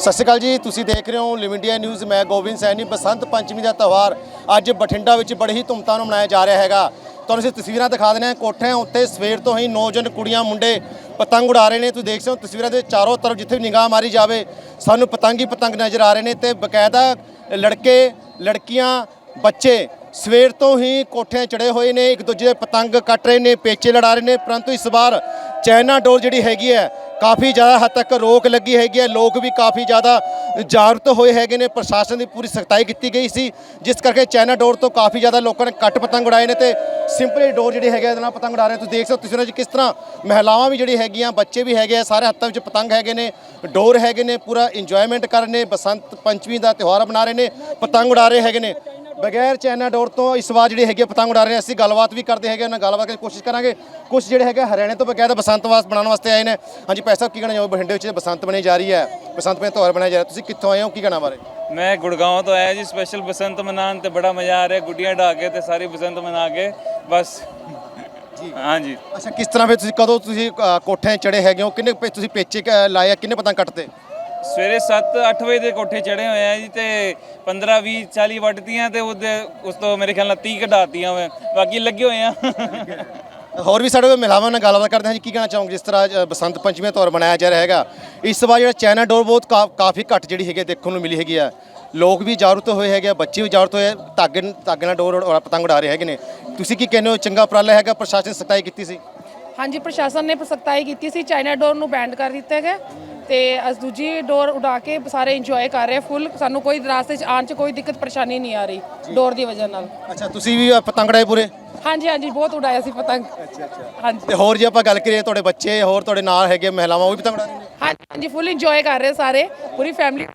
ਸਤਿ ਸ਼੍ਰੀ ਅਕਾਲ ਜੀ, ਤੁਸੀਂ ਦੇਖ ਰਹੇ ਹੋ ਲਿਵ ਇੰਡੀਆ ਨਿਊਜ਼ ਮੈਂ ਗੋਬਿੰਦ ਸੈਣੀ ਬਸੰਤ ਪੰਚਮੀ ਦਾ ਤਿਉਹਾਰ ਅੱਜ ਬਠਿੰਡਾ ਵਿੱਚ ਬੜੀ ਹੀ ਧੂਮਧਾਮ ਨਾਲ ਮਨਾਇਆ ਜਾ ਰਿਹਾ ਹੈਗਾ। ਤੁਹਾਨੂੰ ਅਸੀਂ ਤਸਵੀਰਾਂ ਦਿਖਾ ਦਿੰਦੇ ਹਾਂ, ਕੋਠਿਆਂ ਉੱਤੇ ਸਵੇਰ ਤੋਂ ਹੀ ਨੌਜਵਾਨ ਕੁੜੀਆਂ, ਮੁੰਡੇ ਪਤੰਗ ਉਡਾ ਰਹੇ ਨੇ। ਤੁਸੀਂ ਦੇਖ ਸਕਦੇ ਹੋ ਤਸਵੀਰਾਂ ਦੇ ਚਾਰੋਂ ਤਰਫ ਜਿੱਥੇ ਵੀ ਨਿਗਾਹ ਮਾਰੀ ਜਾਵੇ, ਸਾਨੂੰ ਪਤੰਗ ਹੀ ਪਤੰਗ ਨਜ਼ਰ ਆ ਰਹੇ ਨੇ ਤੇ ਬਕਾਇਦਾ ਲੜਕੇ, ਲੜਕੀਆਂ, ਬੱਚੇ ਸਵੇਰ ਤੋਂ ਹੀ ਕੋਠਿਆਂ ਚੜੇ ਹੋਏ ਨੇ, ਇੱਕ ਦੂਜੇ ਦੇ ਪਤੰਗ ਕੱਟ ਰਹੇ ਨੇ, ਪੇਚੇ ਲੜਾ ਰਹੇ ਨੇ, ਪਰੰਤੂ ਇਸ ਵਾਰ ਚਾਈਨਾ ਡੋਰ ਜਿਹੜੀ ਹੈਗੀ ਹੈ, ਕਾਫੀ ਜ਼ਿਆਦਾ ਹੱਦ ਤੱਕ ਰੋਕ ਲੱਗੀ ਹੈਗੀ ਹੈ, ਲੋਕ ਵੀ ਕਾਫੀ ਜ਼ਿਆਦਾ ਜਾਗਰੂਕ ਹੋਏ ਹੈਗੇ ਨੇ, ਪ੍ਰਸ਼ਾਸਨ ਦੀ ਪੂਰੀ ਸਖਤਾਈ ਕੀਤੀ ਗਈ ਸੀ, ਜਿਸ ਕਰਕੇ ਚਾਈਨਾ ਡੋਰ ਤੋਂ ਕਾਫੀ ਜ਼ਿਆਦਾ ਲੋਕਾਂ ਨੇ ਕੱਟ ਪਤੰਗ ਉਡਾਏ ਨੇ ਤੇ ਸਿੰਪਲੀ ਡੋਰ ਜਿਹੜੀ ਹੈਗੀ ਇਹਦੇ ਨਾਲ ਪਤੰਗ ਉਡਾ ਰਹੇ ਤੁਸੀਂ ਦੇਖ ਸਕਦੇ ਤੁਸੀਂ ਤਸਵੀਰਾਂ 'ਚ ਕਿਸ ਤਰ੍ਹਾਂ ਮਹਿਲਾਵਾਂ ਵੀ ਜਿਹੜੀ ਹੈਗੀਆਂ, ਬੱਚੇ ਵੀ ਹੈਗੇ ਆ, ਸਾਰੇ ਹੱਥਾਂ ਵਿੱਚ ਪਤੰਗ ਹੈਗੇ ਨੇ, ਡੋਰ ਹੈਗੇ ਨੇ, ਪੂਰਾ ਇੰਜੋਇਮੈਂਟ ਕਰ ਰਹੇ ਨੇ, ਬਸੰਤ ਪੰਚਮੀ ਦਾ ਤਿਉਹਾਰ ਮਨਾ ਰਹੇ ਨੇ, ਪਤੰਗ ਉਡਾ ਰਹੇ ਹੈਗੇ ਨੇ। ਬਗੈਰ ਚਾਈਨਾ ਡੋਰ ਤੋਂ ਇਸ ਵਾਰ ਜਿਹੜੀ ਹੈਗੀ ਪਤੰਗ ਉਡਾ ਰਹੇ ਅਸੀਂ ਗੱਲਬਾਤ ਵੀ ਕਰਦੇ ਹੈਗੇ ਉਹਨਾਂ ਗੱਲਬਾਤ ਕਰਨ ਦੀ ਕੋਸ਼ਿਸ਼ ਕਰਾਂਗੇ। ਕੁਝ ਜਿਹੜੇ ਹੈਗੇ ਹਰਿਆਣੇ ਤੋਂ ਬਕਾਇਦਾ ਬਸੰਤ ਵਾਸ ਬਣਾਉਣ ਵਾਸਤੇ ਆਏ ਨੇ। ਹਾਂਜੀ ਪੈਸਾ ਕੀ ਕਹਿਣਾ ਚਾਹੋ ਬਠਿੰਡੇ ਵਿੱਚ ਬਸੰਤ ਬਣੀ ਜਾ ਰਹੀ ਹੈ। ਬਸੰਤ ਦਾ ਤਿਉਹਾਰ ਬਣਾਇਆ ਜਾ ਰਿਹਾ। ਤੁਸੀਂ ਕਿੱਥੋਂ ਆਏ ਹੋ? ਕੀ ਕਹਿਣਾ ਬਾਰੇ? ਮੈਂ ਗੁੜਗਾਉਂ ਤੋਂ ਆਇਆ ਜੀ ਸਪੈਸ਼ਲ ਬਸੰਤ ਮਨਾਉਣ ਤੇ ਬੜਾ ਮਜ਼ਾ ਆ ਰਿਹਾ। ਗੁੱਡੀਆਂ ਢਾ ਕੇ ਤੇ ਸਾਰੀ ਬਸੰਤ ਮਨਾ ਕੇ ਬਸ। ਜੀ। ਹਾਂਜੀ। ਅੱਛਾ ਕਿਸ ਤਰ੍ਹਾਂ ਫਿਰ ਤੁਸੀਂ ਕਦੋਂ ਤੁਸੀਂ ਅ, ਕੋਠਿਆਂ ਚੜੇ ਹੈਗੇ ਹੋ? ਕਿੰਨੇ ਪੇ- ਤੁਸੀਂ ਪੇਚੇ ਕ- ਲਾਏ ਆ? ਕਿੰਨੇ ਪਤੰਗ ਕੱਟਦੇ ਸਵੇਰੇ 7-8 ਵਜੇ ਦੇ ਕੋਠੇ ਚੜੇ ਹੋਏ ਆ ਜੀ ਤੇ 15 20 40 ਵੱਟਤੀਆਂ ਤੇ ਉਹਦੇ ਉਸ ਤੋਂ ਮੇਰੇ ਖਿਆਲ ਨਾਲ 30 ਕਢਾਤੀਆਂ ਮੈਂ ਬਾਕੀ ਲੱਗੇ ਹੋਏ ਆ। ਹੋਰ ਵੀ ਸਾਡੇ ਕੋਲ ਮਹਿਲਾਵਾਂ ਨਾਲ ਗੱਲਬਾਤ ਕਰਦੇ ਹਾਂ ਜੀ ਕੀ ਕਹਿਣਾ ਚਾਹੋਗੇ? ਜਿਸ ਤਰ੍ਹਾਂ ਅ, ਬਸੰਤ ਪੰਚਮੀ ਦਾ ਤਿਉਹਾਰ ਮਨਾਇਆ ਜਾ ਰਿਹਾ ਹੈਗਾ। ਇਸ ਵਾਰ ਜਿਹੜਾ ਚਾਈਨਾ ਡੋਰ ਬਹੁਤ ਕਾ- ਕਾਫੀ ਘੱਟ ਜਿਹੜੀ ਹੈਗੀ ਹੈ ਦੇਖਣ ਨੂੰ ਮਿਲੀ ਹੈਗੀ ਆ। ਲੋਕ ਵੀ ਜਾਗਰੂਕ ਹੋਏ ਹੈਗੇ ਆ ਬੱਚੇ ਵੀ ਜਾਗਰੂਕ ਹੋਏ ਆ, ਧਾਗੇ ਨਾਲ- ਧਾਗੇ ਨਾਲ ਡੋਰ ਉਡਾ- ਪਤੰਗ ਉਡਾ ਰਹੇ ਹੈਗੇ ਨੇ। ਤੁਸੀਂ ਕੀ ਕਹਿੰਦੇ ਹੋ ਚੰਗਾ ਉਪਰਾਲਾ ਹੈਗਾ? ਪ੍ਰਸ਼ਾਸਨ ਸਖਤਾਈ ਕੀਤੀ ਸੀ? ਹਾਂਜੀ ਪ੍ਰਸ਼ਾਸਨ ਨੇ ਸਖਤਾਈ ਕੀਤੀ ਸੀ। ਚਾਈਨਾ ਡੋਰ ਨੂੰ ਬੈਂਡ ਕਰ ਦਿੱਤਾ ਗਿਆ। ਤੇ ਅਸ ਦੂਜੀ ਡੋਰ ਉਡਾ ਕੇ ਸਾਰੇ ਇੰਜੋਏ ਕਰ ਰਹੇ ਫੁੱਲ ਸਾਨੂੰ ਕੋਈ ਰਾਸਤੇ 'ਚ ਆਉਣ 'ਚ ਕੋਈ ਦਿੱਕਤ ਪਰੇਸ਼ਾਨੀ ਨਹੀਂ ਆ ਰਹੀ ਡੋਰ ਦੀ ਵਜ੍ਹਾ ਨਾਲ। ਅੱਛਾ ਤੁਸੀਂ ਵੀ ਪਤੰਗ ਉਡਾਏ ਪੂਰੇ? ਹਾਂਜੀ ਹਾਂਜੀ ਬਹੁਤ ਉਡਾਇਆ ਸੀ ਪਤੰਗ। ਅੱਛਾ ਅੱਛਾ। ਹਾਂਜੀ। ਤੇ ਹੋਰ ਜੇ ਆਪਾਂ ਗੱਲ ਕਰੀਏ ਤੁਹਾਡੇ ਬੱਚੇ ਹੋਰ ਤੁਹਾਡੇ ਨਾਲ ਹੈਗੇ ਮਹਿਲਾਵਾਂ ਉਹ ਵੀ ਪਤੰਗ ਉਡਾ ਰਹੇ ਨੇ? ਹਾਂਜੀ ਹਾਂਜੀ ਫੁੱਲ ਇੰਜੋਏ ਕਰ ਰਹੇ ਸਾਰੇ ਪੂਰੀ ਫੈਮਿਲੀ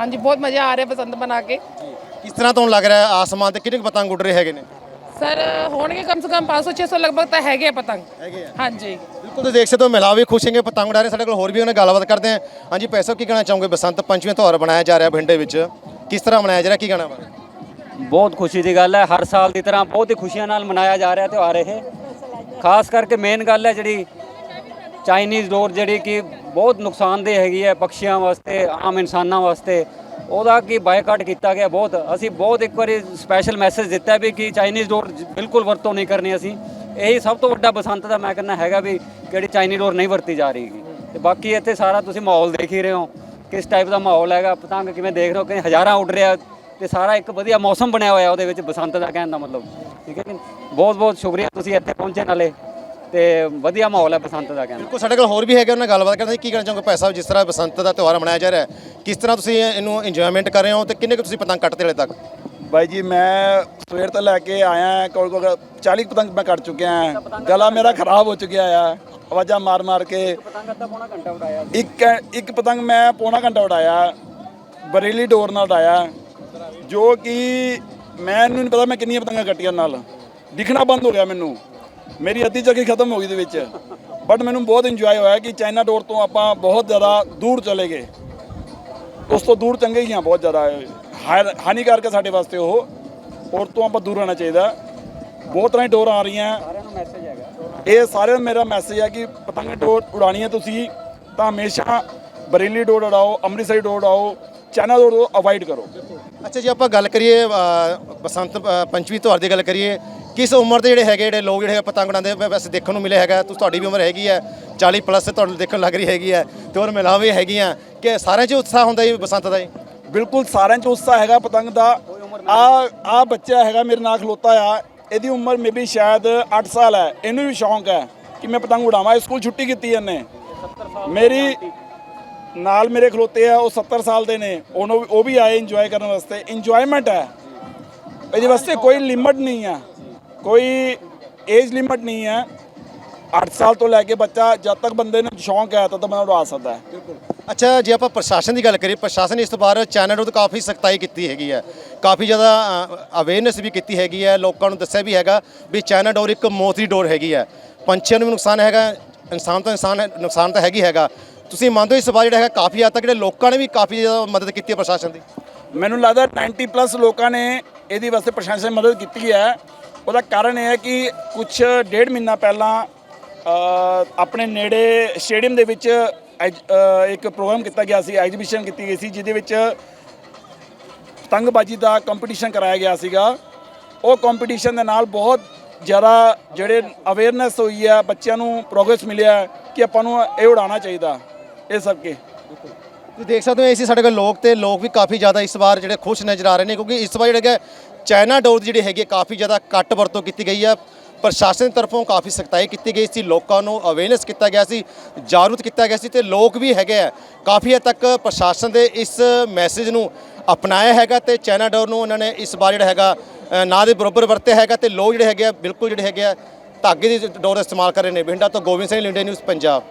ਹਾਂਜੀ ਬਹੁਤ ਮਜ਼ਾ ਆ ਰਿਹਾ ਪਸੰਦ ਬਣਾ ਕੇ। ਕਿਸ ਤਰ੍ਹਾਂ ਤੁਹਾਨੂੰ ਲੱਗ ਰਿਹਾ ਹੈ ਆਸਮਾਨ ਤੇ ਕਿੰਨੇ ਕੁ ਪਤੰਗ ਉੱਡ ਰਹੇ ਹੈਗੇ ਨੇ? ਸਰ ਹੋਣਗੇ ਕਮ ਸੇ ਕਮ 500 600 ਲਗਭਗ ਤਾਂ ਹੈਗੇ ਆ ਪਤੰਗ। ਹੈਗੇ ਆ। ਹਾਂਜੀ। ਬਿਲਕੁਲ ਤੁਸੀਂ ਦੇਖ ਸਕਦੇ ਹੋ ਮਹਿਲਾਵਾਂ ਵੀ ਖੁਸ਼ ਹੈਗੇ ਪਤੰਗ ਉਡਾ ਰਹੇ ਸਾਡੇ ਕੋਲ ਹੋਰ ਵੀ ਉਹਨਾਂ ਗੱਲਬਾਤ ਕਰਦੇ ਹਾਂ। ਹਾਂਜੀ ਪੈਸਾ ਕੀ ਕਹਿਣਾ ਚਾਹੋਗੇ? ਬਸੰਤ ਪੰਚਮੀ ਤਿਉਹਾਰ ਬਣਾਇਆ ਜਾ ਰਿਹਾ ਬਠਿੰਡੇ ਵਿੱਚ। ਕਿਸ ਤਰ੍ਹਾਂ ਮਨਾਇਆ ਜਾ ਰਿਹਾ? ਕੀ ਕਹਿਣਾ ਬਾਰੇ? ਬਹੁਤ ਖੁਸ਼ੀ ਦੀ ਗੱਲ ਹੈ ਹਰ ਸਾਲ ਦੀ ਤਰ੍ਹਾਂ ਬਹੁਤ ਹੀ ਖੁਸ਼ੀਆਂ ਨਾਲ ਮਨਾਇਆ ਜਾ ਰਿਹਾ ਤਿਉਹਾਰ ਇਹ। ਖਾਸ ਕਰਕੇ ਮੇਨ ਗੱਲ ਹੈ ਜਿਹੜੀ ਚਾਈਨੀਜ਼ ਡੋਰ ਜਿਹੜੀ ਕਿ ਬਹੁਤ ਨੁਕਸਾਨਦੇਹ ਹੈਗੀ ਹੈ ਪੰਛੀਆਂ ਵਾਸਤੇ, ਆਮ ਇਨਸਾਨਾਂ ਵਾਸਤੇ, ਉਹਦਾ ਕੀ ਬਾਈਕਾਟ ਕੀਤਾ ਗਿਆ ਬਹੁਤ। ਅਸੀਂ ਬਹੁਤ ਇੱਕ ਵਾਰੀ ਸਪੈਸ਼ਲ ਮੈਸੇਜ ਦਿੱਤਾ ਵੀ ਕਿ ਚਾਈਨੀਜ਼ ਡੋਰ ਬਿਲਕੁਲ ਵਰਤੋਂ ਨਹੀਂ ਕਰਨੀ ਅਸੀਂ। ਇਹੀ ਸਭ ਤੋਂ ਵੱਡਾ ਬਸੰਤ ਦਾ ਮੈਂ ਕਹਿੰਦਾ ਹੈਗਾ ਵੀ ਕਿਹੜੀ ਚਾਈਨੀਜ਼ ਡੋਰ ਨਹੀਂ ਵਰਤੀ ਜਾ ਰਹੀ ਤੇ ਬਾਕੀ ਇੱਥੇ ਸਾਰਾ ਤੁਸੀਂ ਮਾਹੌਲ ਦੇਖ ਹੀ ਰਹੇ ਹੋ, ਕਿਸ ਟਾਈਪ ਦਾ ਮਾਹੌਲ ਹੈਗਾ, ਪਤੰਗ ਕਿਵੇਂ ਦੇਖ ਰਹੇ ਹੋ ਕਿ ਹਜ਼ਾਰਾਂ ਉੱਡ ਰਿਹਾ, ਤੇ ਸਾਰਾ ਇੱਕ ਵਧੀਆ ਮੌਸਮ ਬਣਿਆ ਹੋਇਆ ਉਹਦੇ ਵਿੱਚ ਬਸੰਤ ਦਾ ਕਹਿਣ ਦਾ ਮਤਲਬ। ਠੀਕ ਹੈ ਕਿ ਬਹੁਤ ਬਹੁਤ ਸ਼ੁਕਰੀਆ ਤੁਸੀਂ ਇੱਥੇ ਪਹੁੰਚੇ ਨਾਲੇ ਤੇ ਵਧੀਆ ਮਾਹੌਲ ਹੈ ਬਸੰਤ ਦਾ ਕਹਿਣ ਦਾ ਬਿਲਕੁਲ ਸਾਡੇ ਕੋਲ ਹੋਰ ਵੀ ਹੈਗੇ ਉਹਨਾਂ ਨਾਲ ਗੱਲਬਾਤ ਕਰਦੇ ਕੀ ਕਹਿਣਾ ਚਾਹੋਗੇ ਪੈਸਾ ਜਿਸ ਤਰ੍ਹਾਂ ਬਸੰਤ ਦਾ ਤਿਉਹਾਰ ਮਨਾਇਆ ਜਾ ਰਿਹਾ ਹੈ ਕਿਸ ਤਰ੍ਹਾਂ ਤੁਸੀਂ ਇਹਨੂੰ ਇੰਜੋਇਮੈਂਟ ਕਰ ਰਹੇ ਹੋ ਤੇ ਕਿੰਨੇ ਕੁ ਤੁਸੀਂ ਪਤੰਗ ਕੱਟਦੇ ਹਲੇ ਤੱਕ? ਬਾਈ ਜੀ ਮੈਂ ਸਵੇਰ ਤੋਂ ਲੈ ਕੇ ਆਇਆ ਹਾਂ, ਕੋਲ ਕੋਲ 40 ਪਤੰਗ ਮੈਂ ਕੱਟ ਚੁੱਕਿਆ ਹਾਂ। ਗਲਾ ਮੇਰਾ ਖਰਾਬ ਹੋ ਚੁੱਕਿਆ ਆ ਆਵਾਜ਼ਾਂ ਮਾਰ ਮਾਰ ਕੇ। ਪਤੰਗ ਅੱਧਾ ਪੌਣਾ ਘੰਟਾ ਉਡਾਇਆ ਇੱਕ ਇੱਕ ਪਤੰਗ ਮੈਂ ਪੌਣਾ ਘੰਟਾ ਉਡਾਇਆ ਬਰੇਲੀ ਡੋਰ ਨਾਲ ਉਡਾਇਆ ਜੋ ਕਿ ਮੈਨੂੰ ਨਹੀਂ ਪਤਾ ਮੈਂ ਕਿੰਨੀਆਂ ਪਤੰਗਾਂ ਕੱਟੀਆਂ ਨਾਲ। ਦਿਖਣਾ ਬੰਦ ਹੋ ਗਿਆ ਮੈਨੂੰ। ਮੇਰੀ ਅੱਧੀ ਜਗ੍ਹਾ ਖਤਮ ਹੋ ਗਈ ਦੇ ਵਿੱਚ। ਬਟ ਮੈਨੂੰ ਬਹੁਤ ਇੰਜੋਏ ਹੋਇਆ ਕਿ ਚਾਈਨਾ ਡੋਰ ਤੋਂ ਆਪਾਂ ਬਹੁਤ ਜ਼ਿਆਦਾ ਦੂਰ ਚਲੇ ਗਏ। ਉਸ ਤੋਂ ਦੂਰ ਚੰਗੇ ਹੀ ਆ ਬਹੁਤ ਜ਼ਿਆਦਾ। ਹਾਨੀਕਾਰਕ ਸਾਡੇ ਵਾਸਤੇ ਉਹ। ਔਰ ਤੋਂ ਆਪਾਂ ਦੂਰ ਰਹਿਣਾ ਚਾਹੀਦਾ। ਬਹੁਤ ਤਰ੍ਹਾਂ ਦੀ ਡੋਰ ਆ ਰਹੀਆਂ। ਸਾਰਿਆਂ ਨੂੰ ਮੈਸੇਜ ਹੈਗਾ। ਇਹ ਸਾਰਿਆਂ ਨੂੰ ਮੇਰਾ ਮੈਸੇਜ ਹੈ ਕਿ ਪਤੰਗ ਡੋਰ ਉਡਾਣੀ ਹੈ ਤੁਸੀਂ ਤਾਂ ਹਮੇਸ਼ਾ ਬਰੇਲੀ ਡੋਰ ਉਡਾਓ ਅੰਮ੍ਰਿਤਸਰੀ ਡੋਰ ਉਡਾਓ ਚਾਈਨਾ ਡੋਰ ਅਵੋਇਡ ਕਰੋ। ਅੱਛਾ ਜੀ ਆਪਾਂ ਗੱਲ ਕਰੀਏ ਬਸੰਤ ਪੰਚਮੀ ਤਿਉਹਾਰ ਦੀ ਗੱਲ ਕਰੀਏ ਕਿਸ ਉਮਰ ਦੇ ਜਿਹੜੇ ਹੈਗੇ, ਜਿਹੜੇ ਲੋਕ, ਜਿਹੜੇ ਪਤੰਗ ਉਡਾਉਂਦੇ ਵੈਸੇ ਦੇਖਣ ਨੂੰ ਮਿਲੇ ਹੈਗਾ, ਤੁਸੀਂ ਤੁਹਾਡੀ ਵੀ ਉਮਰ ਹੈਗੀ ਹੈ 40 ਪਲੱਸ ਤੁਹਾਨੂੰ ਦੇਖਣ ਲੱਗ ਰਹੀ ਹੈਗੀ ਹੈ, ਤੇ ਹੋਰ ਮਹਿਲਾਵਾਂ ਵੀ ਹੈਗੀਆਂ, ਕਿ ਸਾਰਿਆਂ 'ਚ ਉਤਸ਼ਾਹ ਹੁੰਦਾ ਜੀ ਬਸੰਤ ਦਾ ਜੀ? ਬਿਲਕੁਲ ਸਾਰਿਆਂ 'ਚ ਉਤਸ਼ਾਹ ਹੈਗਾ ਪਤੰਗ ਦਾ। ਆ ਆ ਬੱਚਾ ਹੈਗਾ ਮੇਰੇ ਨਾਲ ਖਲੋਤਾ ਆ, ਇਹਦੀ ਉਮਰ ਮੇਬੀ ਸ਼ਾਇਦ 8 ਸਾਲ ਹੈ। ਇਹਨੂੰ ਵੀ ਸ਼ੌਂਕ ਹੈ ਕਿ ਮੈਂ ਪਤੰਗ ਉਡਾਵਾਂ। ਸਕੂਲ ਛੁੱਟੀ ਕੀਤੀ ਇਹਨੇ। ਮੇਰੀ ਨਾਲ ਮੇਰੇ ਖਲੋਤੇ ਆ, ਉਹ 70 ਸਾਲ ਦੇ ਨੇ। ਉਹਨੂੰ ਉਹ ਵੀ ਆਏ ਇੰਜੋਏ ਕਰਨ ਵਾਸਤੇ। ਇੰਜੋਇਮੈਂਟ ਹੈ। ਇਹਦੇ ਵਾਸਤੇ ਕੋਈ ਲਿਮਟ ਨਹੀਂ ਹੈ ਕੋਈ ਏਜ ਲਿਮਟ ਨਹੀਂ ਹੈ। 8 ਸਾਲ ਤੋਂ ਲੈ ਕੇ ਬੱਚਾ ਜਦ ਤੱਕ ਬੰਦੇ ਨੂੰ ਸ਼ੌਂਕ ਹੈ ਤਦ ਤੱਕ ਬੰਦਾ ਉਡਾ ਸਕਦਾ ਹੈ। ਅੱਛਾ ਜੇ ਆਪਾਂ ਪ੍ਰਸ਼ਾਸਨ ਦੀ ਗੱਲ ਕਰੀਏ ਪ੍ਰਸ਼ਾਸਨ ਨੇ ਇਸ ਤੋਂ ਬਾਅਦ ਚੈਨਲ ਤੋਂ ਕਾਫੀ ਸਖਤਾਈ ਕੀਤੀ ਹੈਗੀ ਹੈ। ਕਾਫੀ ਜ਼ਿਆਦਾ ਅਵੇਅਰਨੈਸ ਵੀ ਕੀਤੀ ਹੈਗੀ ਹੈ ਲੋਕਾਂ ਨੂੰ ਦੱਸਿਆ ਵੀ ਹੈਗਾ ਵੀ ਚਾਈਨਾ ਡੋਰ ਇੱਕ ਮੌਤ ਦੀ ਡੋਰ ਹੈਗੀ ਹੈ। ਪੰਛੀਆਂ ਨੂੰ ਵੀ ਨੁਕਸਾਨ ਹੈਗਾ ਇਨਸਾਨ ਤੋਂ ਇਨਸਾਨ ਹੈ- ਨੁਕਸਾਨ ਤਾਂ ਹੈਗੀ ਹੈਗਾ। ਤੁਸੀਂ ਮੰਨਦੇ ਹੋ ਇਸ ਵਾਰ ਜਿਹੜਾ ਹੈਗਾ ਕਾਫੀ ਹੱਦ ਤੱਕ ਜਿਹੜੇ ਲੋਕਾਂ ਨੇ ਵੀ ਕਾਫੀ ਜ਼ਿਆਦਾ ਮਦਦ ਕੀਤੀ ਹੈ ਪ੍ਰਸ਼ਾਸਨ ਦੀ? ਮੈਨੂੰ ਲੱਗਦਾ 90 ਪਲੱਸ ਲੋਕਾਂ ਨੇ ਇਹਦੀ ਵਾਸਤੇ ਪ੍ਰਸ਼ਾਸਨ ਨੇ ਮਦਦ ਕੀਤੀ ਹੈ। ਉਹਦਾ ਕਾਰਨ ਇਹ ਹੈ ਕਿ ਕੁਝ ਡੇਢ ਮਹੀਨਾ ਪਹਿਲਾਂ ਆਪਣੇ ਨੇੜੇ ਸਟੇਡੀਅਮ ਦੇ ਵਿੱਚ ਐਜ- ਇੱਕ ਪ੍ਰੋਗਰਾਮ ਕੀਤਾ ਗਿਆ ਸੀ, ਐਗਜ਼ੀਬਿਸ਼ਨ ਕੀਤੀ ਗਈ ਸੀ, ਜਿਹਦੇ ਵਿੱਚ ਪਤੰਗਬਾਜ਼ੀ ਦਾ ਕੰਪੀਟੀਸ਼ਨ ਕਰਾਇਆ ਗਿਆ ਸੀਗਾ। ਉਹ ਕੰਪੀਟੀਸ਼ਨ ਦੇ ਨਾਲ ਬਹੁਤ ਜ਼ਿਆਦਾ ਜਿਹੜੇ ਅਵੇਅਰਨੈਸ ਹੋਈ ਹੈ ਬੱਚਿਆਂ ਨੂੰ ਪ੍ਰੋਗਰੈਸ ਮਿਲਿਆ ਕਿ ਆਪਾਂ ਨੂੰ ਇਹ ਉਡਾਉਣਾ ਚਾਹੀਦਾ, ਇਹ ਸਭ ਕੇ। ਤੁਸੀਂ ਦੇਖ ਸਕਦੇ ਹੋ, ਇਹ ਸੀ ਸਾਡੇ ਕੋਲ ਲੋਕ ਤੇ ਲੋਕ ਵੀ ਕਾਫੀ ਜ਼ਿਆਦਾ ਇਸ ਵਾਰ ਜਿਹੜੇ ਖੁਸ਼ ਨਜ਼ਰ ਆ ਰਹੇ ਨੇ, ਕਿਉਂਕਿ ਇਸ ਵਾਰ ਜਿਹੜਾ ਹੈਗਾ ਚਾਈਨਾ ਡੋਰ ਦੀ ਜਿਹੜੀ ਹੈਗੀ ਹੈ, ਕਾਫੀ ਜ਼ਿਆਦਾ ਘੱਟ ਵਰਤੋਂ ਕੀਤੀ ਗਈ ਆ ਪ੍ਰਸ਼ਾਸਨ ਦੀ ਤਰਫੋਂ ਕਾਫੀ ਸਖਤਾਈ ਕੀਤੀ ਗਈ ਸੀ ਲੋਕਾਂ ਨੂੰ ਅਵੇਅਰਨੈਸ ਕੀਤਾ ਗਿਆ ਸੀ ਜਾਗਰੂਕ ਕੀਤਾ ਗਿਆ ਸੀ ਤੇ ਲੋਕ ਵੀ ਹੈਗੇ ਆ ਕਾਫੀ ਹੱਦ ਤੱਕ ਪ੍ਰਸ਼ਾਸਨ ਦੇ ਇਸ ਮੈਸੇਜ ਨੂੰ ਅਪਣਾਇਆ ਹੈਗਾ ਤੇ ਚਾਈਨਾ ਡੋਰ ਨੂੰ ਉਹਨਾਂ ਨੇ ਇਸ ਵਾਰ ਜਿਹੜਾ ਹੈਗਾ ਅ, ਨਾ ਦੇ ਬਰੋਬਰ ਵਰਤਿਆ ਹੈਗਾ ਤੇ ਲੋਕ ਜਿਹੜੇ ਹੈਗੇ ਆ ਬਿਲਕੁਲ ਜਿਹੜੇ ਹੈਗੇ ਆ ਧਾਗੇ ਦੀ ਡੋਰ ਦਾ ਇਸਤੇਮਾਲ ਕਰ ਰਹੇ ਨੇ। ਬਠਿੰਡਾ ਤੋਂ ਗੋਬਿੰਦ ਸਿੰਘ ਇੰਡੀਆ ਨਿਊਜ਼ ਪੰਜਾਬ।